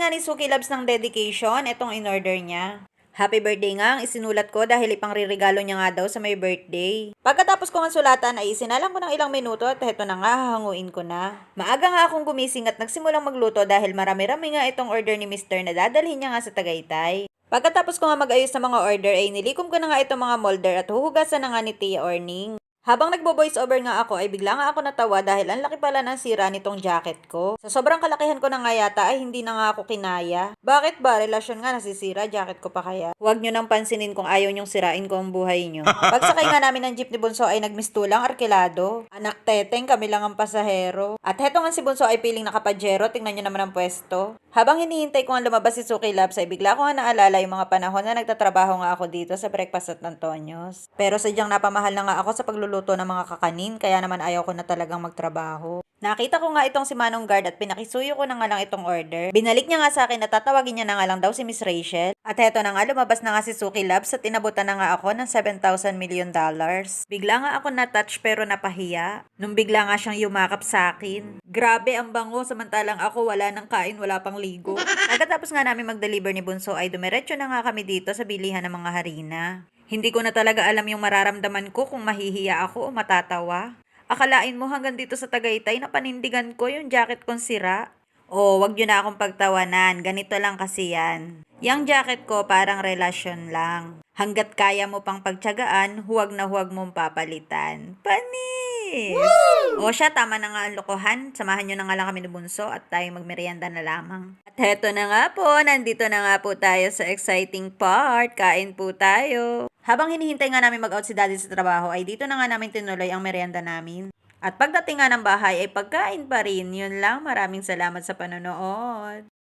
nga ni Suki Labs ng dedication, itong in-order niya. Happy birthday nga ang isinulat ko dahil ipang ririgalo niya nga daw sa may birthday. Pagkatapos ko nga sulatan ay isinalang ko ng ilang minuto at heto na nga hahanguin ko na. Maaga nga akong gumising at nagsimulang magluto dahil marami-rami nga itong order ni Mr. na dadalhin niya nga sa Tagaytay. Pagkatapos ko nga mag-ayos ng mga order ay nilikom ko na nga itong mga molder at huhugasan na nga ni Tia Orning. Habang nagbo-voice over nga ako ay bigla nga ako natawa dahil ang laki pala ng sira nitong jacket ko. Sa sobrang kalakihan ko na nga yata ay hindi na nga ako kinaya. Bakit ba? Relasyon nga nasisira, jacket ko pa kaya? Huwag nyo nang pansinin kung ayaw nyong sirain ko ang buhay nyo. Pagsakay nga namin ng jeep ni Bunso ay nagmistulang arkilado. Anak teteng, kami lang ang pasahero. At heto nga si Bunso ay piling nakapajero, tingnan nyo naman ang pwesto. Habang hinihintay ko nga lumabas si Suki Labs ay bigla ko nga naalala yung mga panahon na nagtatrabaho nga ako dito sa Breakfast at Antonios. Pero sadyang napamahal na nga ako sa pagluluto ng mga kakanin kaya naman ayaw ko na talagang magtrabaho. Nakita ko nga itong si Manong Guard at pinakisuyo ko na nga lang itong order. Binalik niya nga sa akin na tatawagin niya na nga lang daw si Miss Rachel. At heto na nga lumabas na nga si Suki Labs at inabutan na nga ako ng 7,000 million dollars. Bigla nga ako na-touch pero napahiya. Nung bigla nga siyang yumakap sa akin. Grabe ang bango samantalang ako wala nang kain, wala pang ligo. Pagkatapos nga namin mag-deliver ni Bunso ay dumiretso na nga kami dito sa bilihan ng mga harina. Hindi ko na talaga alam yung mararamdaman ko kung mahihiya ako o matatawa. Akalain mo hanggang dito sa Tagaytay na panindigan ko yung jacket kong sira. Oh, wag nyo na akong pagtawanan. Ganito lang kasi yan. Yang jacket ko parang relasyon lang. Hanggat kaya mo pang pagtyagaan, huwag na huwag mong papalitan. Panis! O siya, tama na nga ang lokohan. Samahan nyo na nga lang kami ni Bunso at tayo magmerienda na lamang. At heto na nga po, nandito na nga po tayo sa exciting part. Kain po tayo. Habang hinihintay nga namin mag-out si daddy sa trabaho, ay dito na nga namin tinuloy ang merienda namin. At pagdating nga ng bahay ay pagkain pa rin. Yun lang, maraming salamat sa panonood.